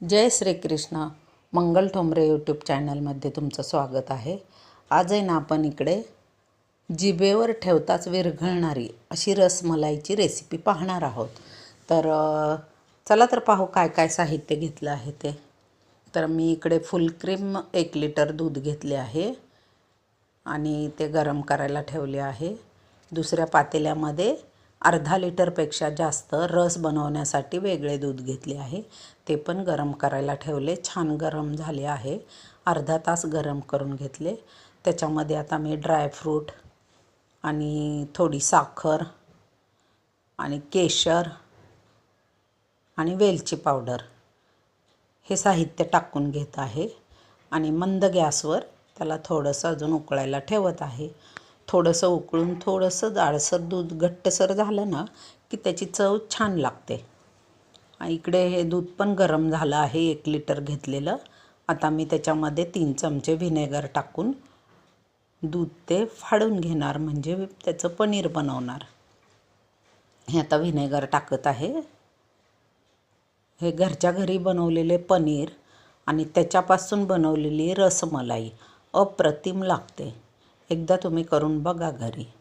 जय Shrikrishna Mangal Thombare YouTube चॅनलमध्ये तुमचं स्वागत आहे. आज आहे ना आपण इकडे जिभेवर ठेवताच विरघळणारी अशी रसमलाईची रेसिपी पाहणार आहोत. तर चला तर पाहू काय काय साहित्य घेतलं आहे ते. तर मी इकडे फुल क्रीम एक लिटर दूध घेतले आहे आणि ते गरम करायला ठेवले आहे. दुसऱ्या पातेल्यामध्ये अर्धा लिटरपेक्षा जास्त रस बनवण्यासाठी वेगळे दूध घेतले आहे. ते पण गरम करायला ठेवले. छान गरम झाले आहे. अर्धा तास गरम करून घेतले. त्याच्यामध्ये आता मी ड्रायफ्रूट आणि थोडी साखर आणि केशर आणि वेलची पावडर हे साहित्य टाकून घेत आहे. आणि मंद गॅसवर त्याला थोडंसं अजून उकळायला ठेवत आहे. थोडंसं उकळून थोडंसं जाडसर दूध घट्टसर झालं ना की त्याची चव छान लागते. आणि इकडे हे दूध पण गरम झालं आहे एक लिटर घेतलेलं. आता मी त्याच्यामध्ये तीन चमचे व्हिनेगर टाकून दूध ते फाडून घेणार म्हणजे त्याचं पनीर बनवणार. हे आता व्हिनेगर टाकत आहे. हे घरच्या घरी बनवलेले पनीर आणि त्याच्यापासून बनवलेली रसमलाई अप्रतिम लागते. एकदा तुम्ही करून बघा घरी.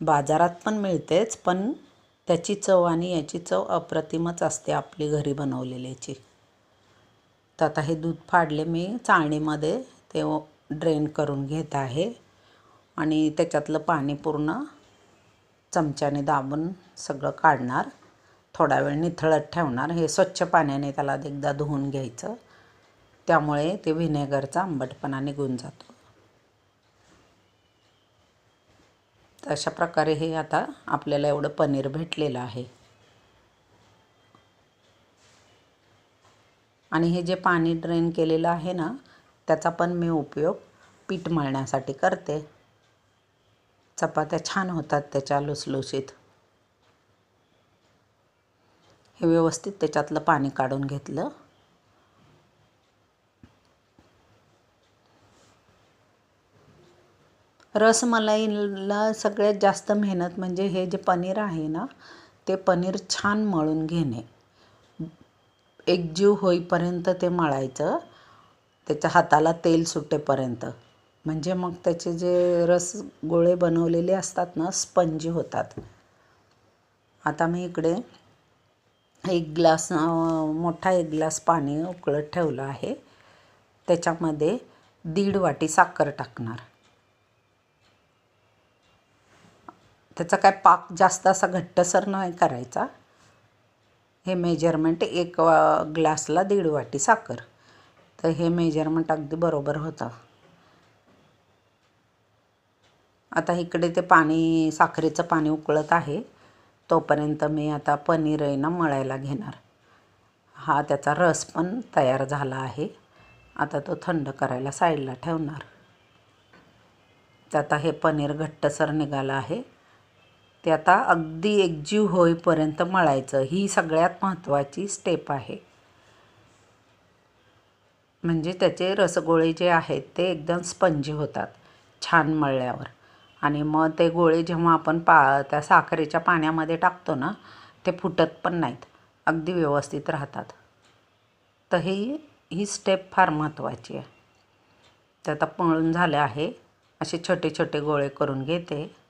बाजारात पण मिळतेच पण त्याची चव आणि याची चव अप्रतिमच असते आपली घरी बनवलेल्याची. तर आता हे दूध फाडले मी चाळणीमध्ये ते ड्रेन करून घेत आहे. आणि त्याच्यातलं पाणी पूर्ण चमच्याने दाबून सगळं काढणार. थोडा वेळ निथळत ठेवणार. हे स्वच्छ पाण्याने त्याला एकदा धुवून घ्यायचं. त्यामुळे ते व्हिनेगरचा आंबटपणा निघून जातो. तर अशा प्रकारे हे आता आपल्याला एवढं पनीर भेटलेलं आहे. आणि हे जे पाणी ड्रेन केलेलं आहे ना त्याचा पण मी उपयोग पीठ मळण्यासाठी करते. चपात्या छान होतात त्याच्या लुसलुशीत. हे व्यवस्थित त्याच्यातलं पाणी काढून घेतलं. रसमलाईला सगळ्यात जास्त मेहनत म्हणजे हे जे पनीर आहे ना ते पनीर छान मळून घेणे. एकजीव होईपर्यंत ते मळायचं. त्याच्या हाताला तेल सुटेपर्यंत. म्हणजे मग त्याचे जे रस गोळे बनवलेले असतात ना स्पंजी होतात. आता मी इकडे एक ग्लास मोठा एक ग्लास पाणी उकळत ठेवलं आहे. त्याच्यामध्ये दीड वाटी साखर टाकणार. त्याचा काय पाक जास्त असा घट्टसर नाही करायचा. हे मेजरमेंट एक ग्लासला दीड वाटी साखर. तर हे मेजरमेंट अगदी बरोबर होतं. आता इकडे ते पाणी साखरेचं पाणी उकळत आहे. तोपर्यंत मी आता पनीर आहे ना मळायला घेणार. हा त्याचा रस पण तयार झाला आहे. आता तो थंड करायला साईडला ठेवणार. तर आता हे पनीर घट्टसर निघालं आहे. ते आता अगदी एकजीव होईपर्यंत मळायचं. ही सगळ्यात महत्त्वाची स्टेप आहे. म्हणजे त्याचे रसगोळे जे आहेत ते एकदम स्पंजी होतात छान मळल्यावर. आणि मग ते गोळे जेव्हा आपण पा त्या साखरेच्या पाण्यामध्ये टाकतो ना ते फुटत पण नाहीत. अगदी व्यवस्थित राहतात. तर ही ही स्टेप फार महत्त्वाची आहे. ते आता पळून झालं आहे. असे छोटे छोटे गोळे करून घेते.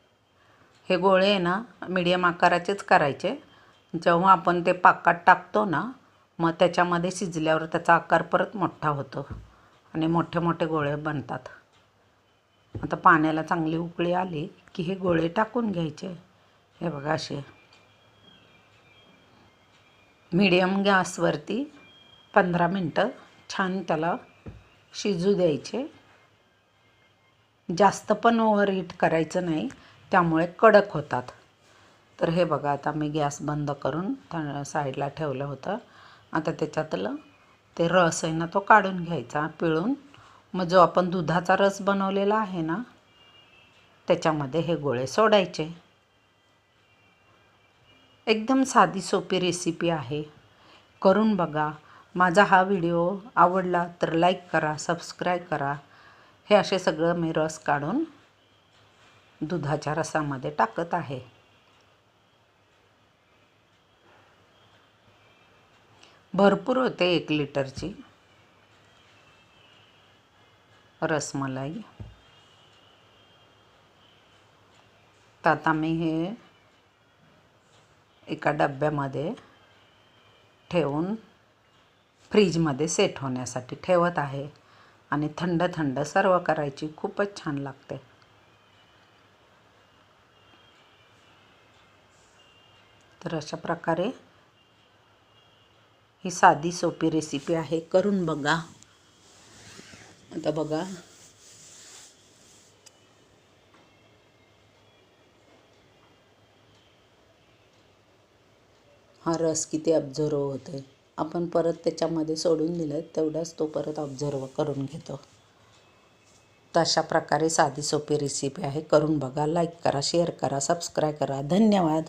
हे गोळे आहे ना मीडियम आकाराचेच करायचे. जेव्हा आपण ते पाकात टाकतो ना मग त्याच्यामध्ये शिजल्यावर त्याचा आकार परत मोठा होतो आणि मोठे मोठे गोळे बनतात. आता पाण्याला चांगली उकळी आली की हे गोळे टाकून घ्यायचे. हे बघा असे. मीडियम गॅसवरती पंधरा मिनटं छान त्याला शिजू द्यायचे. जास्त पण ओव्हर हीट करायचं नाही. त्यामुळे कडक होतात. तर हे बघा आता मी गॅस बंद करून त्या साईडला ठेवलं होतं. आता त्याच्यातलं ते रस आहे ना तो काढून घ्यायचा पिळून. मग जो आपण दुधाचा रस बनवलेला आहे ना त्याच्यामध्ये हे गोळे सोडायचे. एकदम साधी सोपी रेसिपी आहे. करून बघा. माझा हा व्हिडिओ आवडला तर लाईक करा सबस्क्राईब करा. हे असे सगळं मी रस काढून दुधाच्या रसामध्ये टाकत आहे. भरपूर होते एक लिटरची रसमलाई. तर आता मी हे एका डब्यामध्ये ठेवून फ्रीजमध्ये सेट होण्यासाठी ठेवत आहे. आणि थंड थंड सर्व करायची खूपच छान लागते. तर अशा प्रकारे ही साधी सोपी रेसिपी आहे. करून बघा. आता बघा. हा रस किती ऑब्झर्व होतोय. आपण परत त्याच्यामध्ये सोडून दिलं तेवढाच तो परत ऑब्झर्व करून घेतो. तर अशा प्रकारे साधी सोपी रेसिपी आहे. करून बघा लाईक करा शेअर करा सबस्क्राईब करा. धन्यवाद.